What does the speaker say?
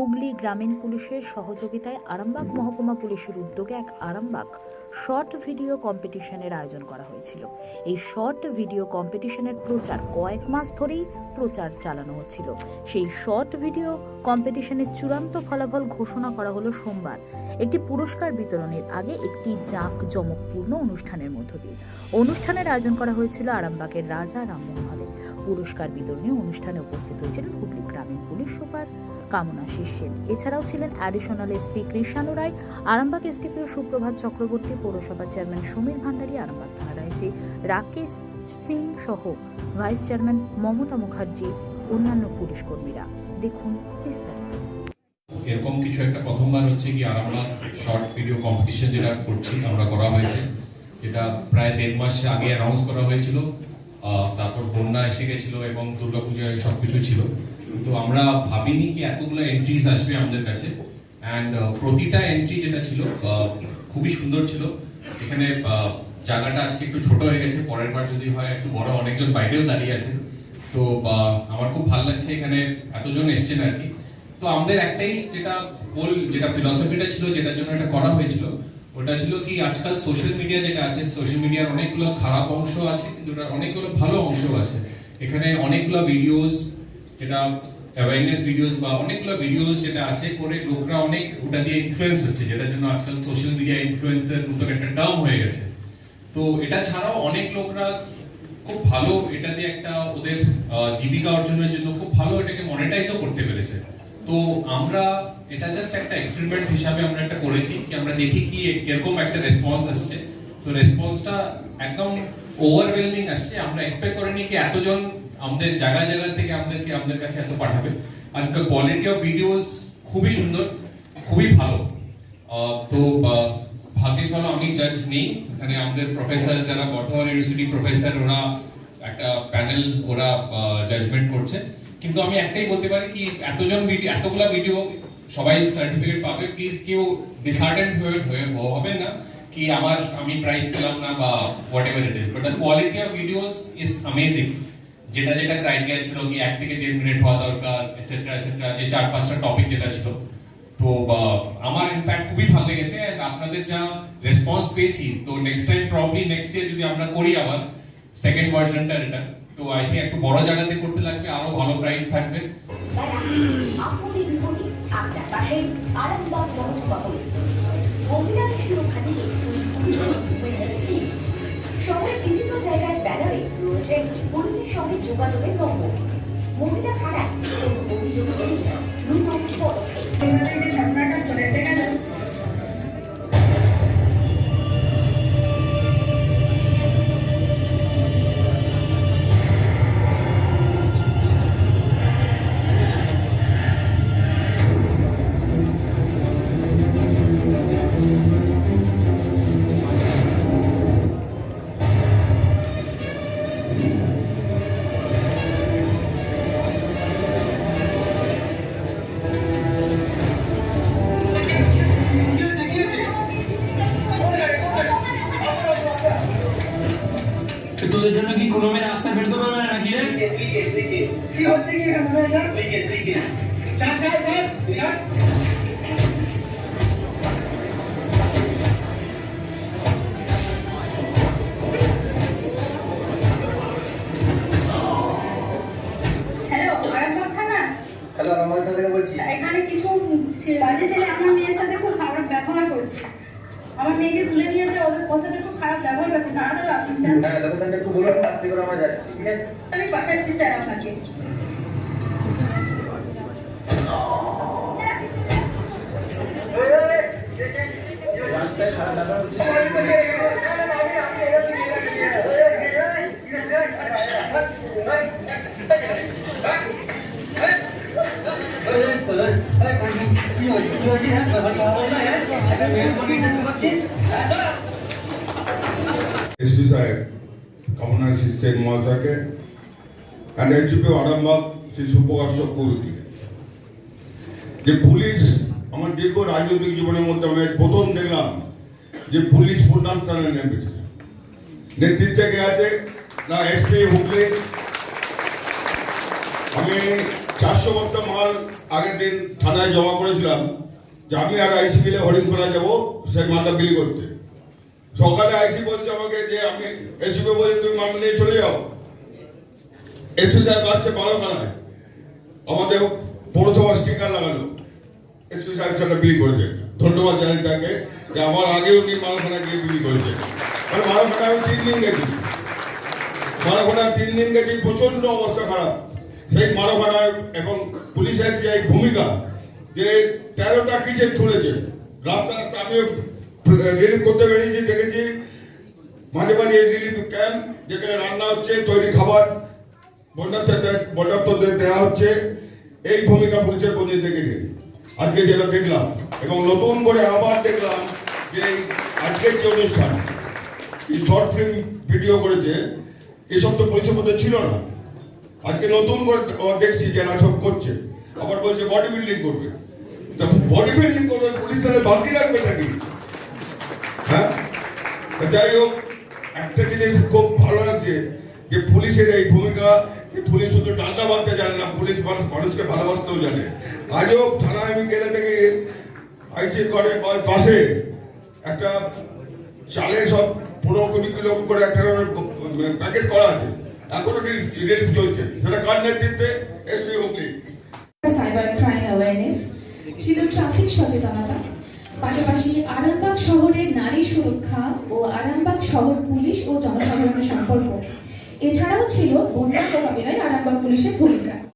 হুগলি গ্রামীণ পুলিশের সহযোগিতায় আরামবাগ মহকুমা পুলিশের উদ্যোগে এক আরামবাগ শর্ট ভিডিও কম্পিটিশনের আয়োজন করা হয়েছিল। এই শর্ট ভিডিও কম্পিটিশনের প্রচার কয়েক মাস ধরেই প্রচার চালানো হচ্ছিল। সেই শর্ট ভিডিও কম্পিটিশনের চূড়ান্ত ফলাফল ঘোষণা করা হলো সোমবার। একটি পুরস্কার বিতরণের আগে একটি জাঁকজমকপূর্ণ অনুষ্ঠানের মধ্য দিয়ে। অনুষ্ঠানের আয়োজন করা হয়েছিল আরামবাগের রাজা রামমোহন হলে। পুরস্কার বিতরণী অনুষ্ঠানে উপস্থিত হয়েছিলেন হুগলি গ্রামীণ পুলিশ সুপার কামনা সেন এছাড়াও ছিলেন additional SP Krishanu Roy, Arambagh SDPO Suprabhat Chakraborty পৌরসভা চেয়ারম্যান সমীর ভান্ডারী, আরামবাগ থানার আইসি রাকেশ সিং সহ ভাইস চেয়ারম্যান মমতা মুখার্জি, অন্যান্য পুলিশ কর্মীরা। দেখুন বিস্তারিত। এরকম কিছু একটা প্রথমবার হচ্ছে কি আরামবাগ শর্ট ভিডিও কম্পিটিশন যেটা করছি, আমরা করা হয়েছে। যেটা প্রায় দেড় মাস আগে অ্যানাউন্স করা হয়েছিল। তারপর বন্যা এসে গেছিল এবং দুর্গাপূজায় সব কিছু ছিল। তো আমরা ভাবিনি কি এতগুলো এন্ট্রিজ আসবে আমাদের কাছে। অ্যান্ড প্রতিটা এন্ট্রি যেটা ছিল খুবই সুন্দর ছিল, এখানে জায়গাটা আজকে একটু ছোট হয়ে গেছে, পরের বার যদি হয়, একটু বড়, অনেকজন বাইরেও দাঁড়িয়ে আছে তো আমার খুব ভালো লাগছে এখানে এতজন এসছেন আর কি। তো আমাদের একটাই যেটা হোল যেটা ফিলসফিটা ছিল, যেটার জন্য এটা করা হয়েছিল, ওটা ছিল কি, আজকাল সোশ্যাল মিডিয়া যেটা আছে সোশ্যাল মিডিয়ার অনেকগুলো খারাপ অংশ আছে, কিন্তু ওটার অনেকগুলো ভালো অংশ আছে। এখানে অনেকগুলো ভিডিওস যেটা অ্যাওয়ারনেস ভিডিওস বা অনেকগুলো ভিডিওস যেটা আছে করে লোকরা অনেক ওটা দিয়ে ইনফ্লুয়েন্স হচ্ছে, যেটার জন্য আজকাল সোশ্যাল মিডিয়া ইনফ্লুয়েন্সের মতো একটা টার্ম হয়ে গেছে। তো এটা ছাড়াও অনেক লোকরা খুব ভালো এটা দিয়ে একটা ওদের জীবিকা অর্জনের জন্য খুব ভালো এটাকে মনিটাইজও করতে পেরেছে। তো আমরা এটা জাস্ট একটা এক্সপেরিমেন্ট হিসাবে আমরা একটা করেছি কি আমরা দেখি কি কীরকম একটা রেসপন্স আসছে। তো রেসপন্সটা একদম ওভারওয়েলমিং আসছে। আমরা এক্সপেক্ট করিনি কি এতজন আমাদের জায়গা জায়গা থেকে আমাদেরকে আমাদের কাছে এত পাঠাবে। আর কোয়ালিটি অফ ভিডিওস খুবই সুন্দর, খুবই ভালো। তো ভাগ্যিস ভালো আমি জাজ নেই। এখানে আমাদের প্রফেসর যারা বর্ধমান ইউনিভার্সিটি প্রফেসর ওরা একটা প্যানেল ওরা জাজমেন্ট করছে। কিন্তু আমি একটাই বলতে পারি কি, এতজন ভিডিও এতগুলা ভিডিও সবাই সার্টিফিকেট পাবে। প্লিজ কেউ ডিসহার্টেন্ড হয়ে হবে না কি আমার, আমি প্রাইজ পেলাম না বা whatever it is but the quality of videos is amazing যেটা যেটা ক্রাইটেরিয়া ছিল কি এক থেকে দেড় মিনিট হওয়া দরকার এসেট্রা এসেট্রা যে চার পাঁচটা টপিক যেটা ছিল। তো আমার ইনফ্যাক্ট খুবই ভালো লেগেছে আপনাদের যা রেসপন্স পেয়েছি, তো next time probably next year যদি আমরা করি আবার সেকেন্ড ভার্সনটা এটা, তো আই থিঙ্ক একটু বড় জায়গাতে করতে লাগবে, আরও ভালো প্রাইস থাকবে। আপনার পাশে আরামবাগ মহকুমা পুলিশ যোগাযোগের নম্বর। মহিলা থানায় কোনো অভিযোগ দ্রুত পদক্ষেপ তোদের জন্য কি কলমের রাস্তা বেরোতে পারবে না নাকি রে? কি হচ্ছে কি এখানে এখানে কিছু বাজে ছেলে আমার মেয়ের সাথে খুব খারাপ ব্যবহার করছে। আমার মেয়েকে তুলে নিয়েছে ওদের ওর সাথে খুব খারাপ ব্যবহার করছে তাড়াতাড়ি আসুন স্যার। হ্যাঁ লোকেশনটা একটু বলুন রাত্রি করে আমরা যাচ্ছি ঠিক আছে আমি পাঠাচ্ছি স্যার আপনাকে রাস্তায় খারাপ ব্যাপার হচ্ছে এসপি সাহেব কমনার সেন মহাশয়কে। অ্যান্ড এইচপি আরামবাগ, শ্রী সুপ্রকাশ চক্রবর্তীকে। যে পুলিশ, আমার দীর্ঘ রাজনৈতিক জীবনের মধ্যে আমি প্রথম দেখলাম যে পুলিশ প্রধান স্থানে নেমেছে। নেতৃত্বে কে আছে? না এসপি হুগলি। আমি চারশো বস্তা মাল আগের দিন থানায় জমা করেছিলাম যে আমি আর আইসি মিলে হরিণখোলা যাব, সেই মালটা বিলি করতে। সকালে আইসি বলছে আমাকে যে আমি এসিপি বলছে, তুমি মাল নিয়ে চলে যাও। এসপি সাহেব আসছে বারোখানায়। আমাদের পৌরসভা স্টিকার লাগানো। এসপি সাহেব সেটা বিলি করেছে। ধন্যবাদ জানাই তাকে যে আমার আগে উনি মালখানা গিয়ে বিলি করেছে। মালখানা আমি তিন দিন গেছি। মারাখানা তিন দিন গেছি প্রচণ্ড অবস্থা খারাপ। সেই মারাখানায় এবং পুলিশের যে ভূমিকা, যে তেরোটা কিচেন তুলেছে রাস্তা আমি রিলিফ করতে বেরিয়েছি, দেখেছি। মাঝে মাঝে রিলিফ ক্যাম্প যেখানে রান্না হচ্ছে, তৈরি খাবার, বন্যার্থদের দেওয়া হচ্ছে, এই ভূমিকা পুলিশের প্রতি দেখিনি আজকে যেটা দেখলাম, এবং নতুন করে আবার দেখলাম যে আজকের যে অনুষ্ঠান, এই শর্ট ফিল্ম ভিডিও করেছে, এসব তো পুলিশের মধ্যে ছিল না। আজকে নতুন করে দেখছি যারা সব করছে। আবার বলছে বডি বিল্ডিং করবে। বডি বিল্ডিং করবে, পুলিশ তাহলে বাকি রাখবে নাকি? হ্যাঁ? যাই হোক, একটা জিনিস খুব ভালো লাগছে যে পুলিশের এই ভূমিকা, যে পুলিশ শুধু ডান্ডা বাঁধতে জানে না, পুলিশ মানুষ মানুষকে ভালোবাসতেও জানে। আজও থানায় আমি গেলে দেখি আইসির বা পাশে একটা চালের সব পনেরো কুড়ি কিলো করে একটা প্যাকেট করা আছে। সাইবার ছিল ট্রাফিক সচেতনতা, পাশাপাশি আরামবাগ শহরের নারী সুরক্ষা ও আরামবাগ শহর পুলিশ ও জনসাধারণের সম্পর্ক। এছাড়াও ছিল বন্যা মোকাবিলায় আরামবাগ পুলিশের ভূমিকা।